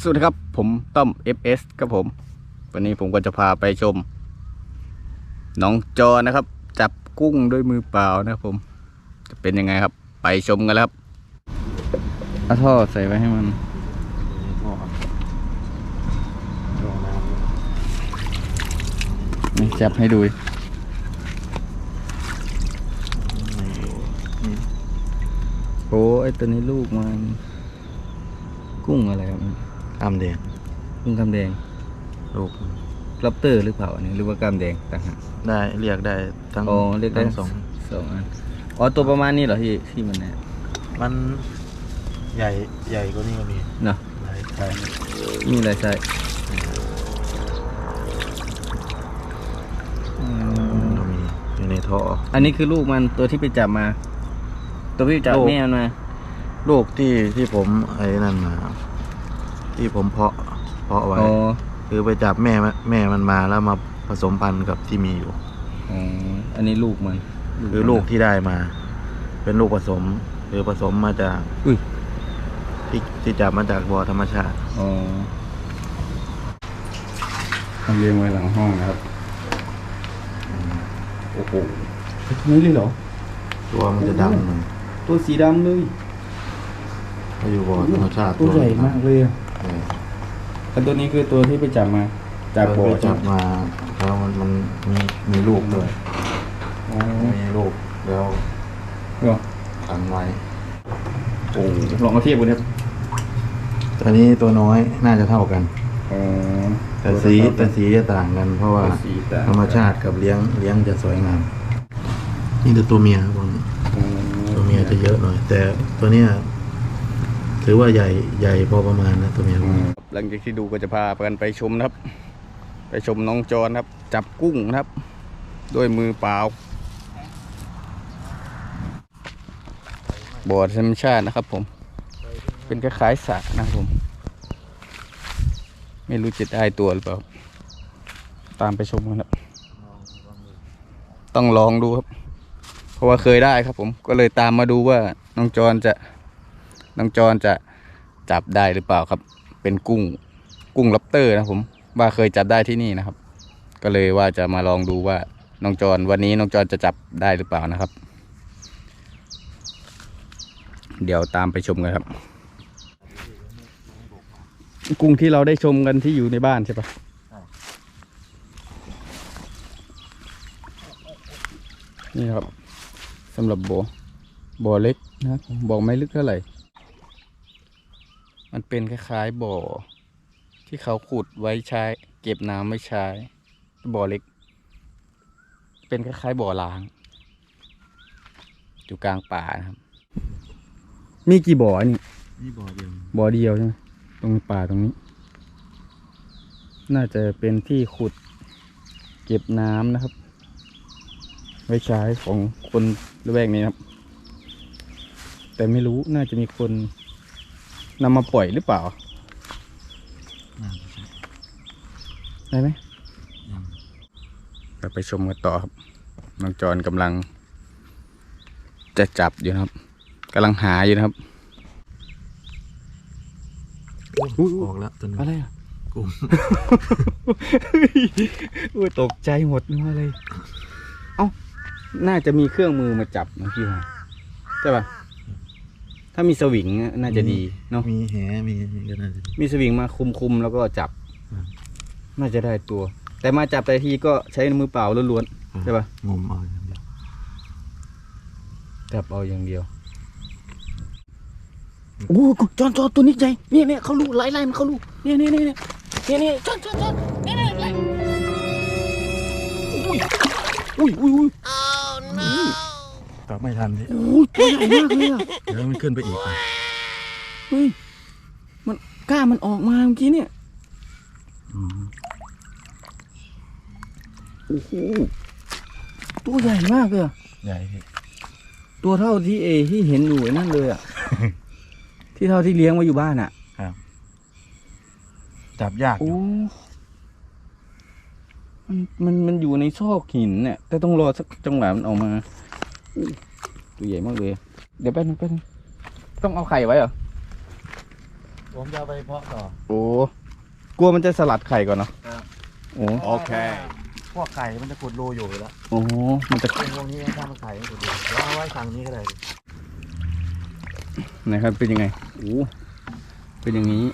สวัสดีครับ ผมต้อม FS ครับผม วันนี้ผมก็จะพาไปชมน้องจอนะครับ จับกุ้งด้วยมือเปล่านะครับผม จะเป็นยังไงครับ ไปชมกันแล้วครับเอาท่อใส่ไว้ให้มันนี่จับให้ดูโอ้ไอตัวนี้ลูกมัน กุ้งอะไรครับ กามแดงกุ้งกำแดงลูกลับเตอร์หรือเปล่าอันนี้หรือว่ากำแดงต่างหากได้เรียกได้ทั้งอ๋อเรียกได้ทั้งสองสองอันอ๋อตัวประมาณนี้เหรอที่ที่มันเนี่ยมันใหญ่ใหญ่กว่านี้ก็มีเนาะหลายใช่มีอะไรใช่อืมก็มีอยู่ในท่ออันนี้คือลูกมันตัวที่ไปจับมา ตัวที่จับลูกแม่มันมา ลูกที่ที่ผมไอ้นั่นมา ที่ผมเพาะเพาะไว้ อ๋อคือไปจับแม่มันแม่มันมาแล้วมาผสมพันธุ์กับที่มีอยู่ อ๋ออันนี้ลูกมันคือลูกที่ได้มา เป็นลูกผสม คือผสมมาจากอุ้ยที่ที่จับมาจากบ่อธรรมชาติ อ๋อทำเลี้ยงไว้หลังห้องนะครับโอ้โหนี่เลยเหรอ ตัวมันจะดำหน่อยตัวสีดำเลย ถ้าอยู่บ่อธรรมชาติตัวใหญ่มากเลยอะเออ แล้วตัวนี้คือตัวที่ไปจับมา จากบ่อไปใช่จัไหบมมาแล้วมันมันมีมีลูกด้วยอ๋อมีลูกแล้วเหรอขังไว้โอ้ลองมาเทียบกันครับตัวนี้ตัวน้อยน่าจะเท่ากันอ๋อแต่สีแต่สีจะต่างกัน เพราะว่าแต่สีต่างธรรมชาติกับเลี้ยงเลี้ยงจะสวยงาม นี่แต่ตัวเมียครับผมอ๋อตัวเมียจะเยอะหน่อย แต่ตัวเนี้ย ถือว่าใหญ่ใหญ่พอประมาณนะตัวเมียหลังจากที่ดูก็จะพากันไปชมนะครับ ไปชมน้องจอนครับ จับกุ้งนะครับ ด้วยมือเปล่าบ่อธรรมชาตินะครับ ผม เป็นคล้ายๆสระนะครับผม ไม่รู้จะได้ตัวหรือเปล่า ตามไปชมกันครับ ต้องลองดูครับ เพราะว่าเคยได้ครับผม ก็เลยตามมาดูว่าน้องจอนจะ น้องจอนจะจับได้หรือเปล่าครับ เป็นกุ้งกุ้งล็อบเตอร์นะผมว่าเคยจับได้ที่นี่นะครับ ก็เลยว่าจะมาลองดูว่าน้องจอนวันนี้น้องจอนจะจับได้หรือเปล่านะครับ เดี๋ยวตามไปชมกันครับ กุ้งที่เราได้ชมกันที่อยู่ในบ้านใช่ปะนี่ครับสำหรับบ่อบ่อเล็กนะครับบ่อไม่ลึกเท่าไหร่ มันเป็นคล้ายๆบ่อ ที่เขาขุดไว้ใช้ เก็บน้ำไว้ใช้ บ่อเล็ก เป็นคล้ายๆบ่อล้าง อยู่กลางป่านะครับ มีกี่บ่อนี่นี่บ่อเดียวบ่อเดียวใช่ไหมตรงป่าตรงนี้ น่าจะเป็นที่ขุด เก็บน้ำนะครับ ไว้ใช้ของคนละแวกนี้นะครับ แต่ไม่รู้น่าจะมีคน นำมาปล่อยหรือเปล่าน่าจะใช่ได้ไหมยังเราไปชมกันต่อครับน้องจอนกำลัง จะจับอยู่นะครับกำลังหาอยู่นะครับอุ๊ยออกแล้วตัวนึงอะไรอะกุ้งอุ้ยตกใจหมดนึกว่าอะไร เอ้า น่าจะมีเครื่องมือมาจับนะพี่ว่าใช่ป่ะ ถ้ามีสวิงอะน่าจะดีเนาะมีแหมีก็น่าจะดีมีสวิงมาคุมคุมๆแล้วก็จับอืมน่าจะได้ตัว แต่มาจับแต่ทีก็ใช้มือเปล่าล้วนๆใช่ปะงมเอาอย่างเดียวจับเอาอย่างเดียวโอ้จอนจอนตัวนี้ใจเนี่ยเนี่ยเขาลูกไล่ไล่มันเขาลูกเนี่ยเนี่ยเนี่ยเนี่ยเนี่ยเนี่ยจอนจอนจอนเนี่ยเนี่ยไล่อุ้ยอุ้ยอุ้ยอุ้ย กลับไม่ทันพี่อุ้ยตัวใหญ่มากเลยอะเดี๋ยวมันขึ้นไปอีกเฮ้ยมันกล้ามันออกมาเมื่อกี้เนี่ยอืมโอ้โหตัวใหญ่มากเลยอะใหญ่พี่ตัวเท่าที่เอที่เห็นอยู่ไอ้นั่นเลยอะ ที่เท่าที่เลี้ยงไว้อยู่บ้านอะจับยากอโอ้ยู่มันมันมันอยู่ในซอกหินเนี่ยแต่ต้องรอสักจังหวะมันออกมาอู้ ตัวใหญ่มากเลย เดี๋ยวแป๊บนึงแป๊บนึงต้องเอาไข่ไว้เหรอ ผมจะเอาไปเพาะต่อ โอ้กลัวมันจะสลัดไข่ก่อนเนาะครับ โอ้โอเค พวกไข่มันจะขุดรูอยู่แล้วโอ้มันจะพวกนี้ถ้ามันไข่มันขุดรูเดี๋ยวเอาไว้ฝั่งนี้ก็ได้นะครับเป็นยังไงโอ้เป็นอย่างนี้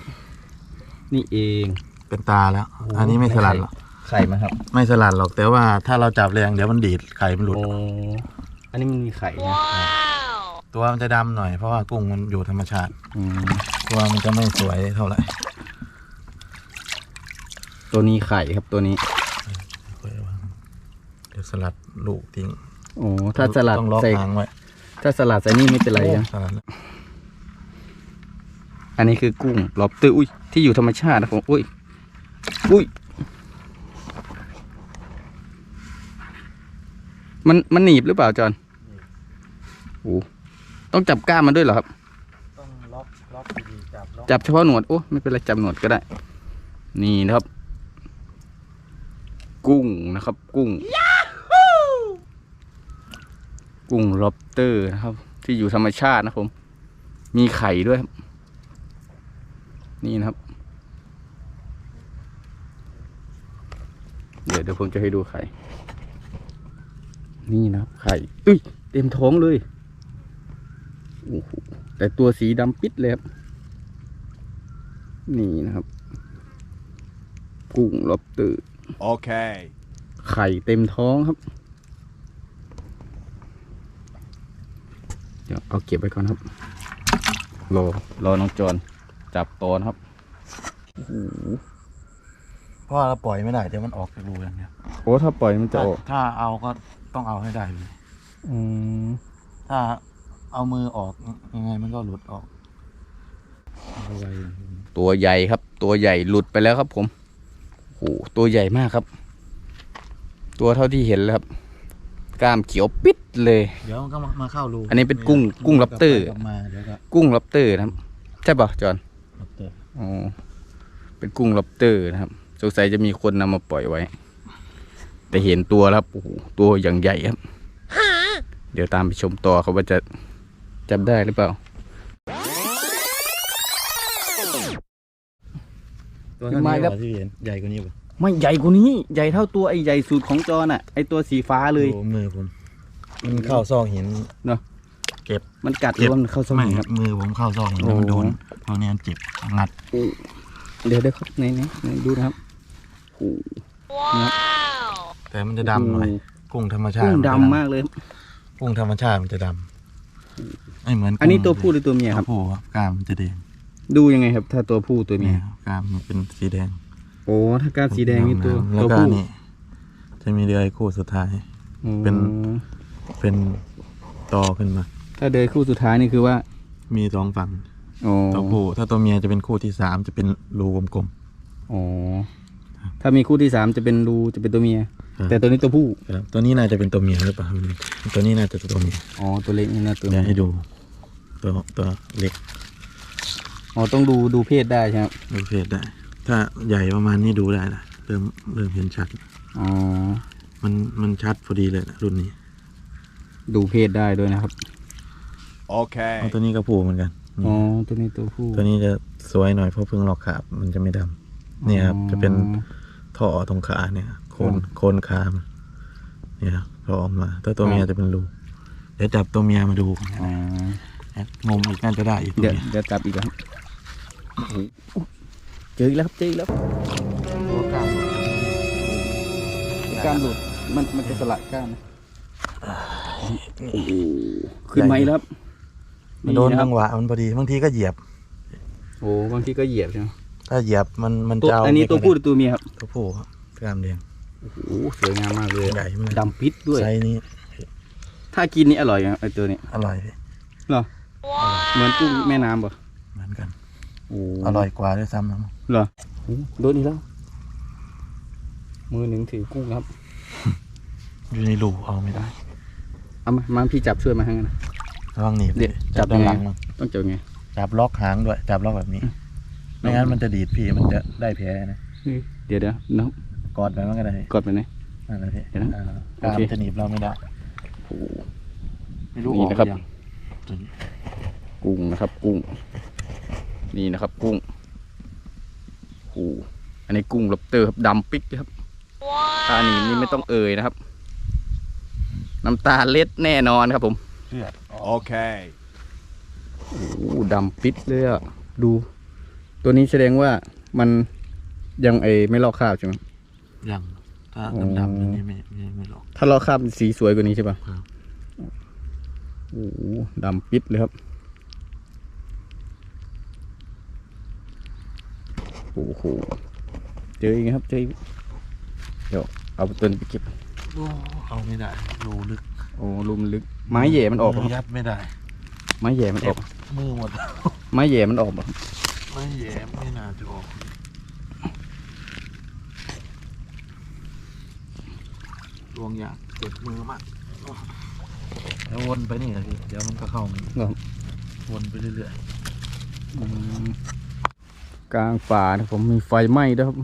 นี่เอง เป็นตาแล้ว อันนี้ไม่สลัดหรอก ไข่มาครับไม่สลัดหรอกแต่ว่าถ้าเราจับแรงเดี๋ยวมันดีดไข่มันหลุด โอ้ อันนี้มันมีไข่นะตัวมันจะดำหน่อยเพราะว่ากุ้งมันอยู่ธรรมชาติ อืมตัวมันจะไม่สวยเท่าไหร่ตัวนี้ไข่ครับตัวนี้เดี๋ยวสลัดลูกทิ้งโอ้ถ้าสลัดต้องล็อกใส่หางไว้ถ้าสลัดใส่นี่ไม่เป็นไรนะสลัดแล้วอันนี้คือกุ้งลอบเตอร์อุ้ยที่อยู่ธรรมชาตินะผมอุ้ยอุ้ยมันมันหนีบหรือเปล่าจอน โอ้ต้องจับก้ามมันด้วยเหรอครับ ต้องล็อกล็อกดีๆจับล็อกจับเฉพาะหนวดโอ้ไม่เป็นไรจับหนวดก็ได้ นี่นะครับ กุ้งนะครับ กุ้งกุ้งล็อบเตอร์นะครับ ที่อยู่ธรรมชาตินะผม มีไข่ด้วยครับ นี่นะครับ เดี๋ยวเดี๋ยวผมจะให้ดูไข่ นี่นะครับไข่อุ้ย เต็มท้องเลยโอ้โห แต่ตัวสีดำปิดเลยครับ นี่นะครับ กุ้งล็อบสเตอร์ Okay. ไข่เต็มท้องครับ เดี๋ยวเอาเก็บไว้ก่อนครับ รอ รอน้องจอนจับตอนครับโอ้โหเพราะว่าเราปล่อยไม่ได้เดี๋ยวมันออกจากรูอย่างเดียวโอ้ถ้าปล่อยมันจะถ้าออก ถ้าเอาก็ต้องเอาให้ได้เลยอืมถ้า เอามือออกยังไงมันก็หลุดออกเอาไว้ตัวใหญ่ครับ ตัวใหญ่หลุดไปแล้วครับ ผมโอ้โหตัวใหญ่มากครับ ตัวเท่าที่เห็นแล้วครับกล้ามเขียวปิดเลย เดี๋ยวมันก็มามาเข้ารูอันนี้เป็นกุ้งกุ้งล็อบสเตอร์ กลับมาเดี๋ยวก็กุ้งล็อบสเตอร์นะครับ ใช่ป่ะจอนล็อบสเตอร์ อ๋อเป็นกุ้งล็อบสเตอร์นะครับสงสัยจะมีคนนำมาปล่อยไว้ แต่เห็นตัวแล้วครับโอ้โหตัวอย่างใหญ่ครับ เดี๋ยวตามไปชมต่อครับว่าจะ จับได้หรือเปล่า ตัวขึ้เท่านมานี้ครับเหรอที่เห็นใหญ่กว่านี้ป่ะไม่ใหญ่กว่านี้ ใหญ่เท่าตัวไอ้ใหญ่สุดของจอน่ะ ไอ้ตัวสีฟ้าเลยดูมือผม มันเข้าซอกหินมันกัดหรือว่ามันเข้าสมไม่องคครัรับ บ มือผมเข้าซอกหินแล้วมันโดนโอ้เพราะเนี้มันเจ็บงัดเดี๋ยวเดี๋ยวครับไหนไหนไหนดูนะครับโอ้โหแต่มันจะดำหน่อยกุ้งธรรมชาติกุ้งนจะดำมากเลย กุ้งธรรมชาติมันจะดำ ไม่เหมือนกุ้งอันนี้ตัวผู้หรือตัวเมียครับตัวผู้ครับกล้ามมันจะแดงดูยังไงครับ ถ้าตัวผู้ตัวเมีเนี่ยยครับกล้ามมันเป็นสีแดงโอ้ถ้าการสีแดงนี่ตัวแล้ตัววก็ผู้นี่จะมีเดือยคู่สุดท้าย อ๋อเป็น เป็นตอขึ้นมา ถ้าเดินคู่สุดท้ายนี่คือว่ามีสองฝั่งอ๋อตัวผู้ถ้าตัวเมียจะเป็นคู่ที่สามจะเป็นรูกลมอ๋อถ้ามีคู่ที่สามจะเป็นรูจะเป็นตัวเมีย ครับ แต่ตัวนี้ตัวผู้ๆครับตัวนี้น่าจะเป็นตัวเมียหรือเปล่าตัวนี้น่าจะตัวเมียอ๋อตัวเล็กนี่นะตัวเดี๋เมียวยให้ดู ตัวตัวเล็กอ๋อต้องดูดูเพศได้ใช่ไหมครับดูเพศได้ ถ้าใหญ่ประมาณนี้ดูได้นะเริ่มเริ่มเห็นชัดอ๋อมันมันชัดพอดีเลยนะรุ่นนี้ ดูเพศได้ด้วยนะครับ Okay. เอาตัวนี้ก็ผูเหมือนกันนี่อ๋อตัวนี้ตัวผู้ตัวนี้จะสวยหน่อยเพราะเพิ่งหลอกขาบมันจะไม่ดำเนี่ยครับจะเป็นท่อตรงขาเนี่ยโคนโคนขามันเนี่ยครับพอออกมาถ้าตัวเมียจะเป็นรูเดี๋ยวจับตัวเมียมาดูกันอ๋อนะ งมอีกน่าจะได้อีกตัวเดี๋ยวเมียเดี๋ยวจับอีกแล้วครับโอ้โหเจออีกแล้วครับเจออีกแล้วตัวกลางกล้ามหลุดมันมันจะสลัดกล้ามนะโอ้โหขึ้นไหมแล้วครับมันโดนครัจับงหวะมันพอดีบางทีก็เหยียบ โอ้บางทีก็เหยียบใช่ไหมถ้าเหยียบมันมันตัวจะเอาอันนี้ตัวผู้หรือตัวเมียครับตัวผู้ครับกล้ามแดงโอ้โหสวยงามมากเลยใหญ่มากดำปิดด้วยไซส์นี้ถ้ากินนี่อร่อยไหมไอตัวนี้อร่อยพี่ เหรอ เหมือนกุ้งแม่น้ำป่ะเหมือนกันโอ้อร่อยกว่าด้วยซ้ำนะเหรอโอ้โดนอีกแล้ว มือหนึ่งถือกุ้งครับอยู่ในรูเอาไม่ได้เอามามาพี่จับช่วยมาให้กันนะระวังหนีบเดี๋ยวจับจับด้านยังไงหลังมั้งต้องจับไงจับล็อกหางด้วยจับล็อกแบบนี้ไม่งั้นมันจะดีดพี่มันจะได้แผลนะเดี๋ยวเดี๋ยวน้องกอดไปมันก็ได้กดไปไหนนั่นแหละพี่เดี๋ยวนะอ่าโอการเคจะหนีบเราไม่ได้โอ้โหไม่รู้นี่ออกนะครับหอยังตัวนี้ กุ้งนะครับ กุ้ง นี่นะครับ กุ้งโอ้อันนี้กุ้งล็อบสเตอร์ครับดำปิ๊กเลยครับตาหนีนี่ไม่ต้องเอ่ยนะครับ น้ำตาเล็ดแน่นอนครับผม Okay. โอ้ดำปิดเลยอะดู ตัวนี้แสดงว่ามันยังไอไม่ลอกคราบใช่ไหมยังถ้าอ๋อดำๆอย่างนี้ไม่ไม่ไม่หรอกถ้าลอกคราบสีสวยกว่านี้ใช่ปะครับโอ้โหดำปิดเลยครับ โอ้โหเจออีกครับเจออีกเดี๋ยวเอาตัวนี้ไปเก็บโอ้เอาไม่ได้รูลึกโอ้ลุมลึก ไม้แหย่มันออกปะมืครับยัดไม่ได้ ไม้แหย่มันออกปะมือหมดไม้แหย่มันออกปะไม่แย่ไม่น่าจะออกลวงยากเจ็บมือมากแล้ววนไปนี่เลยพี่เดี๋ยวมันก็เข้ามันครับวนไปเรื่อยอืม กลางป่านะผมมีไฟไหม้ด้วยครับ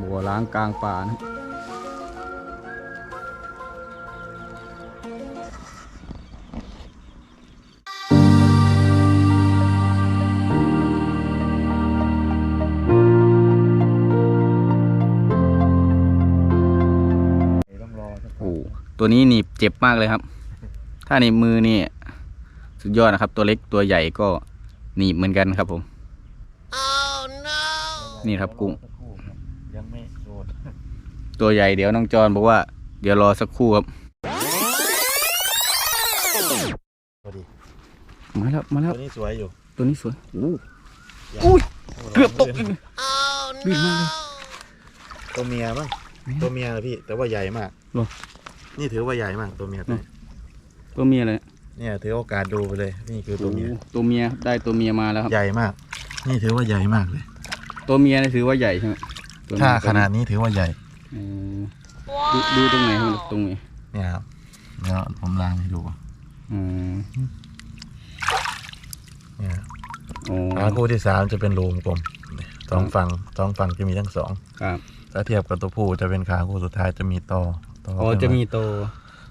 บัวล้างกลางป่านะๆต้องรอสักโอ้ตัวนี้หนีบเจ็บมากเลยครับ ถ้าหนีบมือนี่ สุดยอดนะครับ ตัวเล็กตัวใหญ่ก็ หนีบเหมือนกันครับผม นี่ครับกุ้ง สัครู่ครับยังไม่โดนตัวใหญ่เดี๋ยวน้องจอนบอกว่าเดี๋ยวรอสักครู่ครับ พอดีมาแล้วมาแล้ว ตัวนี้สวยอยู่ตัวนี้สวยโอ้อุ้ยเกือบตกอีกลื่นมากเลย ตัวเมียมั้งตัวเมียนะพี่ แต่ว่าใหญ่มากเหรอนี่ถือว่าใหญ่มากตัวเมียตัวนี้ตัวเมียเลย เนี่ยถือโอกาสดูไปเลย นี่คือตัวเมียโอ้ตัวเมียได้ตัวเมียมาแล้วครับ ใหญ่มาก นี่ถือว่าใหญ่มากเลย ตัวเมียนี่ถือว่าใหญ่ใช่ไหมตัวเมียถ้าขนาดนี้ถือว่าใหญ่เออดูดูตรงไหนครับตรงนี้เนี่ยครับเดี๋ยวผมล้างให้ดูอืมเนี่ยโอ้ขาคู่ที่สามจะเป็นรูกลมเนี่ยสองฝั่งสองฝั่งจะมีทั้งสองครับถ้าเทียบกับตัวผู้จะเป็นขาคู่สุดท้ายจะมีตอตออ๋อขึ้นจะมีตัว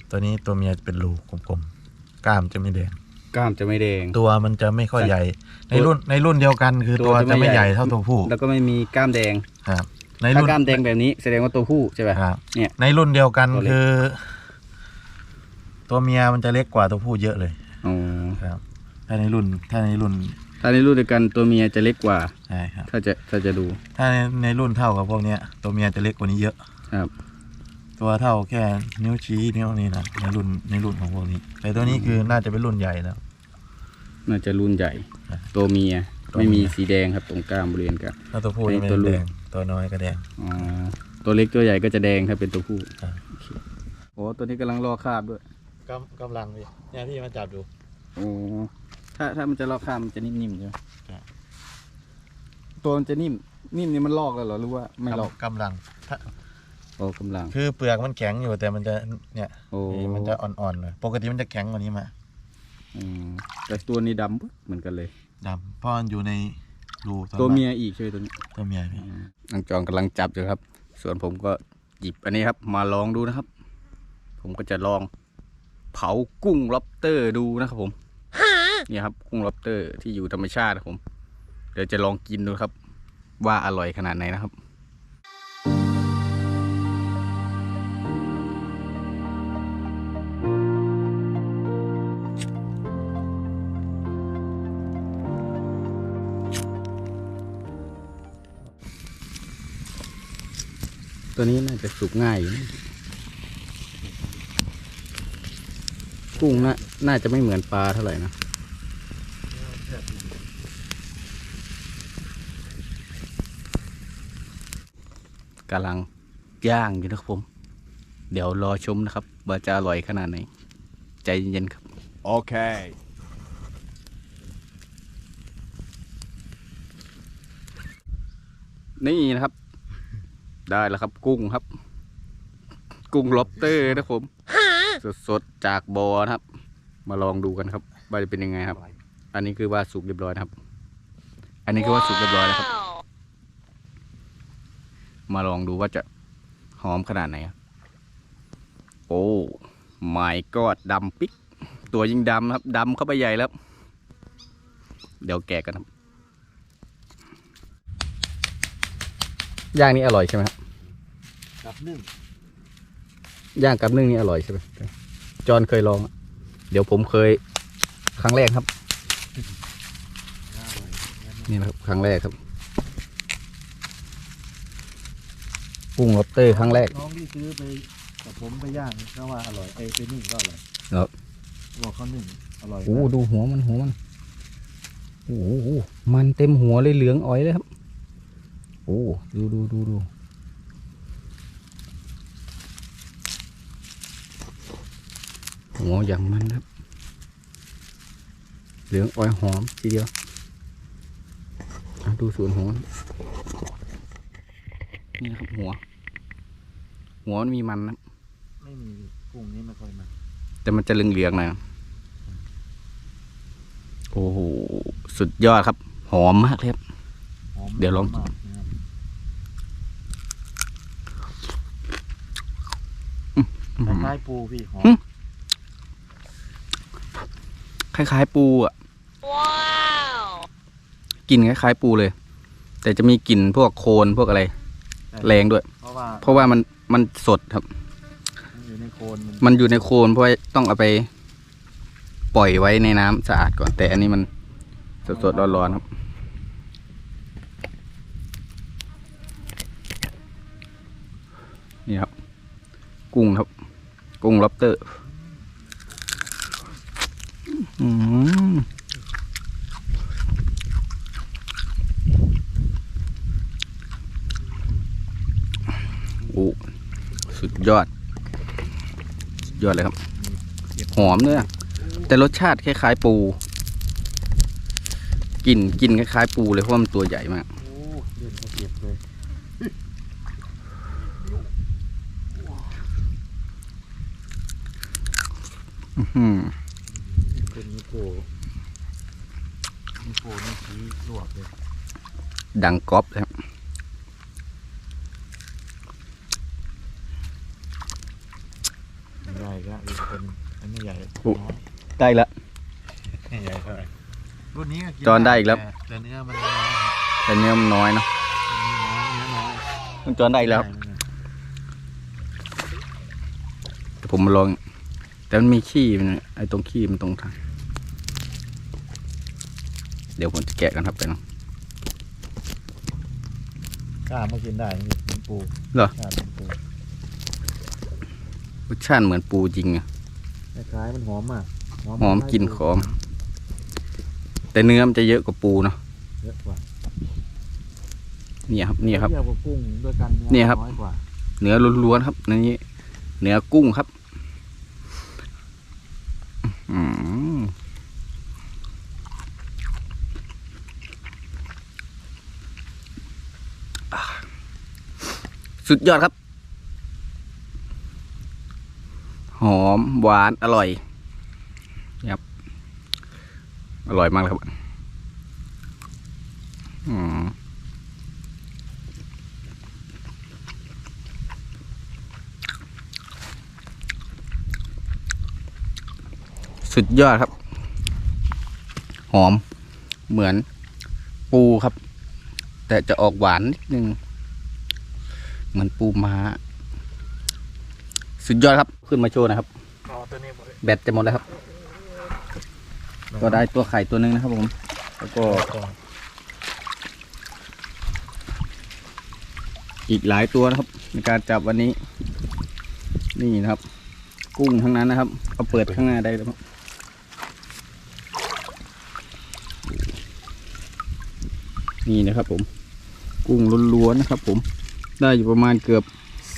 ตัวนี้ตัวเมียจะเป็นรูกลมๆ กล้ามจะไม่แดง กล้ามจะไม่แดง ตัวมันจะไม่ค่อยใหญ่ ในรุ่นในรุ่นเดียวกันคือตัวจะไม่ใหญ่เท่าตัวผู้ แล้วก็ไม่มีกล้ามแดงครับ ในถ้ารุ่นกล้ามแดงแบบนี้แสดงว่าตัวผู้ใช่ไหมครับเนี่ยในรุ่นเดียวกันตัวเล็กคือ ตัวเมียมันจะเล็กกว่าตัวผู้เยอะเลยอ๋อครับถ้าในรุ่นถ้าในรุ่น ถ้าในรุ่นเดียวกันตัวเมียจะเล็กกว่าใช่ครับถ้าจะถ้าจะดู ถ้าในในรุ่นเท่ากับพวกเนี้ย ตัวเมียจะเล็กกว่านี้เยอะครับ ตัวเท่าแค่นิ้วชี้นิ้วนี้นะในรุ่นในรุ่นของพวกนี้ แต่ตัวนี้คือน่าจะเป็นรุ่นใหญ่แล้ว น่าจะรุ่นใหญ่ครับตัวเมียตัวเมียไม่มีสีแดงครับตรงกล้ามบริเวณกล้ามถ้าตัวผู้อันนี้จะไม่ตัวลูกแดงตัวน้อยก็แดงอ๋อตัวเล็กตัวใหญ่ก็จะแดงครับเป็นตัวผู้ครับโอเคโอ้ตัวนี้กำลังรอคาบด้วยกำกำลังพี่เนี่ยพี่มาจับดูโอ้ถ้าถ้ามันจะลอกคาบมันจะนิ่มๆใช่ไหมใช่ตัวมันจะนิ่ม นิ่มนี่มันลอกแล้วเหรอหรือว่าไม่ลอกกำลังถ้า โอ้กำลัง คือเปลือกมันแข็งอยู่แต่มันจะเนี่ยโอ้ มันจะอ่อนๆเลยปกติมันจะแข็งกว่านี้มาอืมแต่ตัวนี้ดำปึ๊ดเหมือนกันเลย ดำเพราะมันอยู่ในรูตัวเมียอีกใช่ไหมตัวนี้ตัวเมียพี่นางจองกำลังจับอยู่ครับ ส่วนผมก็หยิบอันนี้ครับ มาลองดูนะครับ ผมก็จะลอง เผากุ้งล็อบสเตอร์ดูนะครับผมเนี่ยครับกุ้งล็อบสเตอร์ที่อยู่ธรรมชาติครับผม เดี๋ยวจะลองกินดูครับ ว่าอร่อยขนาดไหนนะครับ ตัวนี้น่าจะสุกง่ายอยู่นะกุ้งน่าน่าจะไม่เหมือนปลาเท่าไหร่นะกำลังย่างอยู่นะครับผม เดี๋ยวรอชมนะครับว่าจะอร่อยขนาดไหน ใจเย็นๆครับ Okay. นี่นะครับ ได้แล้วครับ กุ้งครับ กุ้งล็อบสเตอร์นะครับผมสดๆจากบ่อนะครับ มาลองดูกันครับว่าจะเป็นยังไงครับ อันนี้คือว่าสุกเรียบร้อยนะครับ อันนี้คือว่าสุกเรียบร้อยแล้วครับ มาลองดูว่าจะหอมขนาดไหนครับโอ้ไม่กอดดำปิ๊ก ตัวยิ่งดำครับดำเข้าไปใหญ่แล้ว เดี๋ยวแกะกันครับย่างนี่อร่อยใช่ไหมครับ กับนึ่งย่างกับนึ่งนี่อร่อยใช่ไหมจอนเคยลองอะเดี๋ยวผมเคยครั้งแรกครับ นี่นะครับครั้งแรกครับกุ้งล็อบเตอร์ครั้งแรก น้องที่ซื้อไปกับผมไปย่างก็ว่าอร่อยไอ้ไปนึ่งก็อร่อยครับบอกเขานึ่งอร่อยโอ้ดูหัวมันหัวมันโอ้โหมันเต็มหัวเลยเหลืองอ้อยเลยครับ โอ้ดูดูดูดู หัวอย่างมันครับ เหลืองอ้อยหอมทีเดียวอะดูส่วนหัว นี่นะครับหัว หัวมันมีมันนะไม่มีกุ้งนี้ไม่ค่อยมาแต่มันจะเหลืองๆหน่อยโอ้โหสุดยอดครับ หอมมากเลยครับหอมเดี๋ยวลองมากนะครับคล้ายๆปูพี่หอมหึ คล้ายๆ ปูอะกลิ่นคล้ายๆ ปูเลย แต่จะมีกลิ่นพวกโคลนพวกอะไร แรงด้วย เพราะว่าเพราะว่ามันมันสดครับ มันอยู่ในโคนมันมันอยู่ในโคลนเพราะว่าต้องเอาไป ปล่อยไว้ในน้ำสะอาดก่อนแต่อันนี้มันสดๆร้อนๆครับ นี่ครับ กุ้งครับ กุ้งล็อบเตอร์ อืมโอ้สุดยอด สุดยอดเลยครับ หอมเนื้อแต่รสชาติคล้ายๆปูกลิ่นกลิ่นคล้ายๆปูเลยเพราะว่ามันตัวใหญ่มากโอ้เดินเขาเก็บเลย อื้อหือ เป็นนิโก้นิโก้นี่ชี้ลวกเลย ดังก๊อบเลยครับใหญ่ก็อีกเป็นอันนี้ใหญ่โอ้น้อยได้ละนี่ใหญ่เท่าไหร่รุ่นนี้ก็กินจอนได้อีกแล้วต่แต่เนื้อมันน้อยแต่เนื้อมันน้อยเนอะเนื้อน้อยต้องจอนได้อีกแล้ว แต่ผมมาลอง แต่มันมีขี้มันไอ้ตรงขี้มันตรงทาง เดี๋ยวผมจะแกะกันครับไปเนาะ กล้ามากินได้นี่เหมือนปูเหรอกล้าเหมือนปูรสชาติเหมือนปูจริงอะคล้ายๆมันหอมมากหอมกลิ่นหอม แต่เนื้อมันจะเยอะกว่าปูเนาะเยอะกว่าเนี่ยครับเนี่ยครับ เทียบกับกุ้งด้วยกันเนี่ยครับ น้อยกว่าเนื้อล้วนๆครับนี่เนื้อกุ้งครับ อืม สุดยอดครับ หอมหวานอร่อยครับ อร่อยมากเลยครับอืมสุดยอดครับ หอมเหมือนปูครับ แต่จะออกหวานนิดนึง เหมือนปูม้า สุดยอดครับ ขึ้นมาโชว์นะครับ อ๋อตัวนี้หมดเลยแบตจะหมดแล้วครับ ก็ได้ตัวไข่ตัวหนึงนะครับผม แล้วก็อีกหลายตัวนะครับ ในการจับวันนี้ นี่นะครับ กุ้งทั้งนั้นนะครับเอาเปิดข้างหน้าได้แล้วครับนี่นะครับผม กุ้งล้วนๆนะครับผม ได้อยู่ประมาณเกือบ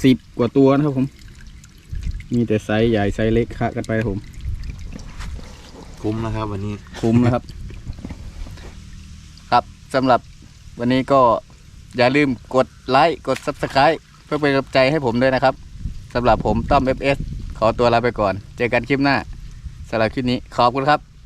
สิบกว่าตัวนะครับผม มีแต่ไซส์ใหญ่ไซส์เล็กคะกันไปครับผม คุ้มนะครับ วันนี้ คุ้มนะครับ ครับสำหรับวันนี้ก็อย่าลืมกดไลค์กด Subscribe เพื่อเป็นกำลังใจให้ผมด้วยนะครับสำหรับผมต้อม FS ขอตัวลาไปก่อน เจอกันคลิปหน้าสำหรับคลิปนี้ขอบคุณครับ